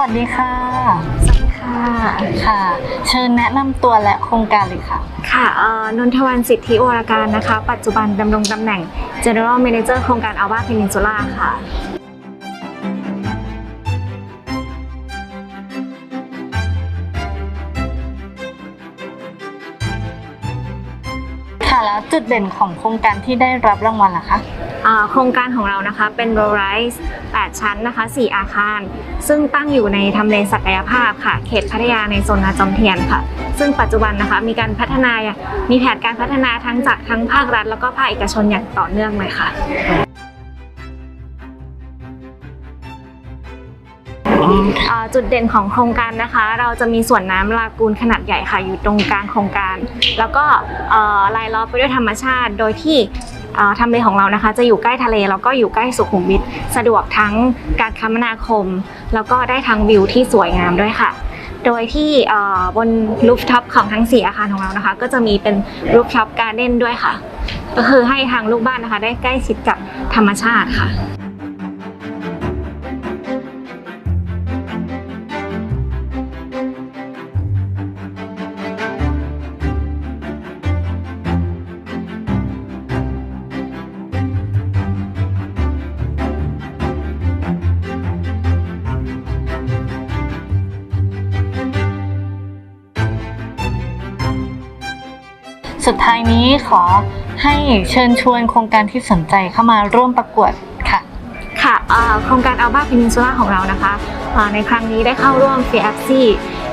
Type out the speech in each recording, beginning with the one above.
วัสดีค่ะ สวัสดีค่ะ ค่ะ เชิญแนะนำตัวและโครงการเลยค่ะ ค่ะเอ่อนนทวันสิทธิวรการนะคะ ปัจจุบันดำรงตำแหน่ง General Manager โครงการ Alba Peninsula ค่ะ ค่ะแล้วจุดเด่นของโครงการที่ได้รับรางวัลล่ะคะ อ่าโครงการของเรานะคะเป็น low rise 8ชั้นนะคะ 4 อาคาร ซึ่งตั้งอยู่ในทำเลศักยภาพค่ะ เขตพัทยาในโซนนาจอมเทียนค่ะ ซึ่งปัจจุบันนะคะมีการพัฒนามีแผนการพัฒนาทั้งจากทั้งภาครัฐ แล้วก็ภาคเอกชนอย่างต่อเนื่องเลยค่ะ จุดเด่นของโครงการนะคะ เราจะมีสวนน้ำลากูนขนาดใหญ่ค่ะอยู่ตรงกลางโครงการ แล้วก็เอ่อรายล้อมไปด้วยธรรมชาติ โดยที่ทำเลของเรานะคะจะอยู่ใกล้ทะเลแล้วก็อยู่ใกล้สุขุมวิทสะดวกทั้งการคมนาคม แล้วก็ได้ทั้งวิวที่สวยงามด้วยค่ะ โดยที่บนรูฟท็อปของทั้งสี่อาคารของเรานะคะ ก็จะมีเป็นรูฟท็อปการ์เด้นด้วยค่ะ ก็คือให้ทางลูกบ้านนะคะ ได้ใกล้ชิดกับธรรมชาติค่ะ สุดท้ายนี้ขอให้เชิญชวนโครงการที่สนใจเข้ามาร่วมประกวดค่ะ ค่ะเอ่อโครงการ Alba Peninsula ของเรานะคะเอ่อในครั้งนี้ได้เข้าร่วม FFC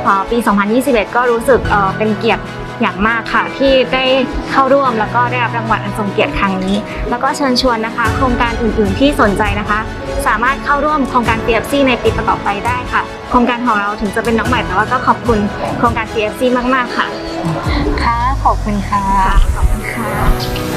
เอ่อปี 2021 ก็รู้สึกเอ่อเป็นเกียรติอย่างมากค่ะ ที่ได้เข้าร่วมแล้วก็ได้รับรางวัลอันทรงเกียรติครั้งนี้ แล้วก็เชิญชวนนะคะ โครงการอื่นๆที่สนใจนะคะ สามารถเข้าร่วมโครงการ FFC ในปีต่อๆไปได้ค่ะ โครงการของเราถึงจะเป็นน้องใหม่แต่ว่าก็ขอบคุณโครงการ FFC มากๆค่ะค่ะ ขอบคุณค่ะขอบคุณค่ะ